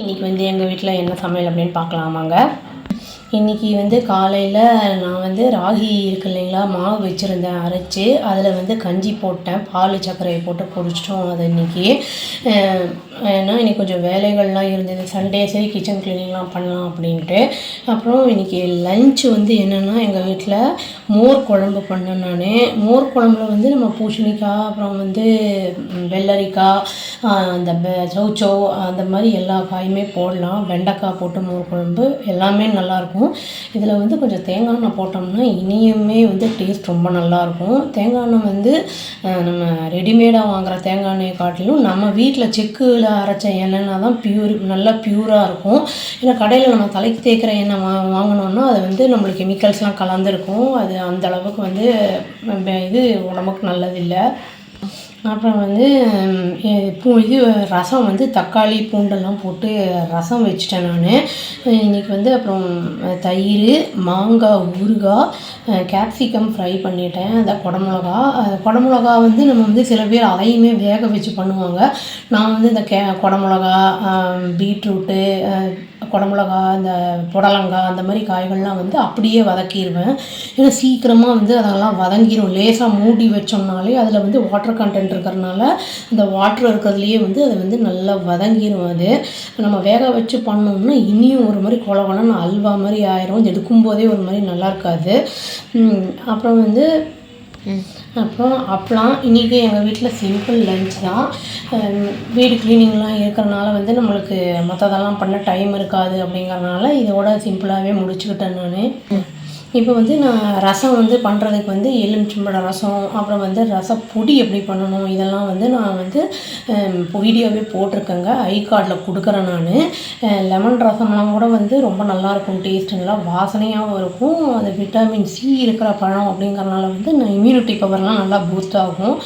இன்றைக்கி வந்து எங்கள் வீட்டில் என்ன சமையல் அப்படின்னு பார்க்கலாமாங்க? இன்றைக்கி வந்து காலையில் நான் வந்து ராகி இருக்கு இல்லைங்களா மாவு வச்சுருந்தேன் அரைச்சி. அதில் வந்து கஞ்சி போட்டேன். பால் சர்க்கரையை போட்டு குடிச்சிட்டோம் அது இன்றைக்கி ஏன்னா இன்றைக்கி கொஞ்சம் வேலைகள்லாம் இருந்தது. சண்டே சரி கிச்சன் க்ளீனிங்லாம் பண்ணலாம் அப்படின்ட்டு. அப்புறம் இன்றைக்கி லஞ்ச் வந்து என்னென்னா எங்கள் வீட்டில் மோர் குழம்பு பண்ணேன் நான். மோர் குழம்புல வந்து நம்ம பூசணிக்காய் அப்புறம் வந்து வெள்ளரிக்காய் அந்த சௌச்சோ அந்த மாதிரி எல்லா காயுமே போடலாம். வெண்டைக்காய் போட்டு மோர் குழம்பு. எல்லாமே நல்லாயிருக்கும் இதில் வந்து கொஞ்சம் தேங்காய் எண்ணெய் போட்டோம்னா இனியுமே வந்து டேஸ்ட் ரொம்ப நல்லாயிருக்கும் தேங்காய் எண்ணெய் வந்து நம்ம ரெடிமேடாக வாங்குற தேங்காய் எண்ணெயை காட்டிலும் நம்ம வீட்டில் செக்குல அரைச்ச எண்ணெய்னா தான் பியூர் நல்லா பியூராக இருக்கும். ஏன்னா கடையில் நம்ம தலைக்கு தேய்க்கிற எண்ணெய் வா வாங்கினோன்னா அது வந்து நம்மளுக்கு கெமிக்கல்ஸ்லாம் கலந்துருக்கும். அது அந்த அளவுக்கு வந்து இது உடம்புக்கு நல்லதில்லை. அப்புறம் வந்து பூ இது ரசம் வந்து தக்காளி பூண்டெல்லாம் போட்டு ரசம் வச்சுட்டேன் நான். இன்றைக்கி வந்து அப்புறம் தயிர் மாங்காய் ஊறுகாய் கேப்சிகம் ஃப்ரை பண்ணிட்டேன். அந்த குடமிளகா குடமிளகா வந்து நம்ம வந்து சில பேர் அதையுமே வேக வச்சு பண்ணுவாங்க. நான் வந்து இந்த கே குடமிளகா பீட்ரூட்டு குடமிளகா இந்த புடலங்காய் அந்த மாதிரி காய்கள்லாம் வந்து அப்படியே வதக்கிடுவேன் ஏன்னா சீக்கிரமாக வந்து அதெல்லாம் வதங்கிரும். லேசாக மூடி வச்சோம்னாலே அதில் வந்து வாட்டர் கண்டென்ட் இருக்கிறனால அந்த வாட்டர் இருக்கிறதுலையே வந்து அது வந்து நல்லா வதங்கிரும் அது. நம்ம வேக வச்சு பண்ணோம்னா இனியும் ஒரு மாதிரி கொல கொலன்னு அல்வா மாதிரி ஆயிரும். எடுக்கும்போதே ஒரு மாதிரி நல்லா இருக்காது. அப்புறம் வந்து அப்புறம் அப்பளம். இன்றைக்கி எங்கள் வீட்டில் சிம்பிள் லஞ்ச் தான். வீடு க்ளீனிங்லாம் இருக்கிறனால வந்து நம்மளுக்கு மற்றதெல்லாம் பண்ண டைம் இருக்காது அப்படிங்கறனால இதோட சிம்பிளாகவே முடிச்சுக்கிட்டேன் நான். இப்போ வந்து நான் ரசம் வந்து பண்ணுறதுக்கு வந்து எலுமிச்சம்பழம் ரசம் அப்புறம் வந்து ரசப்பொடி எப்படி பண்ணணும் இதெல்லாம் வந்து நான் வந்து வீடியோவே போட்டிருக்கேங்க. ஐ கார்டில் கொடுக்குறேன் நான். லெமன் ரசம்லாம் கூட வந்து ரொம்ப நல்லாயிருக்கும் டேஸ்ட் நல்லா வாசனையாகவும் இருக்கும். அது விட்டமின் சி இருக்கிற பழம் அப்படிங்கறனால வந்து நான் இம்யூனிட்டி பவர்லாம் நல்லா பூஸ்ட் ஆகும்.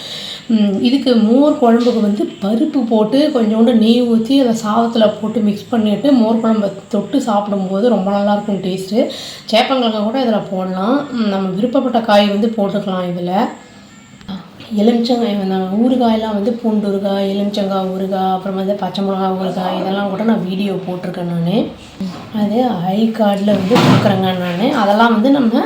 இதுக்கு மோர் குழம்புக்கு வந்து பருப்பு போட்டு கொஞ்சோண்டு நெய் ஊற்றி அதை சாதத்தில் போட்டு மிக்ஸ் பண்ணிவிட்டு மோர் குழம்பை தொட்டு சாப்பிடும்போது ரொம்ப நல்லாயிருக்கும் டேஸ்ட்டு சேப்பங்கிழங்க கூட இதில் போடலாம். நம்ம விருப்பப்பட்ட காய் வந்து போட்டுக்கலாம் இதில். எலுமிச்சங்காய் வந்து ஊறுகாயெல்லாம் வந்து பூண்டு ஊறுகாய் எலுமிச்சங்காய் ஊறுகாய் அப்புறம் வந்து பச்சை மிளகாய் ஊறுகாய் இதெல்லாம் கூட நான் வீடியோ போட்டிருக்கேன் நான். அது ஐ கார்டில் வந்து கொடுக்குறேங்க நான். அதெல்லாம் வந்து நம்ம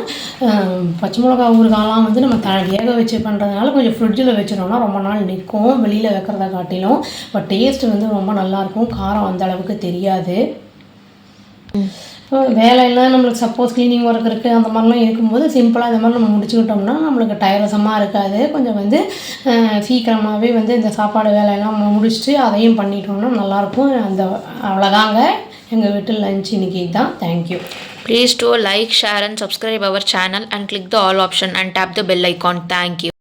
பச்சை மிளகாய் ஊறுகாயெல்லாம் வந்து நம்ம த வேக வச்சு பண்ணுறதுனால கொஞ்சம் ஃப்ரிட்ஜில் வச்சிட்டோம்னா ரொம்ப நாள் நிற்கும். வெளியில் வைக்கிறத காட்டிலும். பட் டேஸ்ட் வந்து ரொம்ப நல்லாயிருக்கும் காரம் அந்த அளவுக்கு தெரியாது. இப்போ வேலையெல்லாம் நம்மளுக்கு சப்போஸ் க்ளீனிங் ஒர்க் இருக்குது அந்த மாதிரிலாம் இருக்கும்போது சிம்பிளாக இந்த மாதிரி நம்ம முடிச்சுக்கிட்டோம்னா நம்மளுக்கு டயரசமாக இருக்காது. கொஞ்சம் வந்து சீக்கிரமாகவே வந்து இந்த சாப்பாடு வேலையெல்லாம் முடிச்சுட்டு அதையும் பண்ணிட்டோம்னா நல்லாயிருக்கும். அந்த அவ்வளோதாங்க எங்கள் வீட்டில் லஞ்ச் இன்றைக்கி தான் thank you please do like share and subscribe our channel and click the all option and tap the bell icon thank you.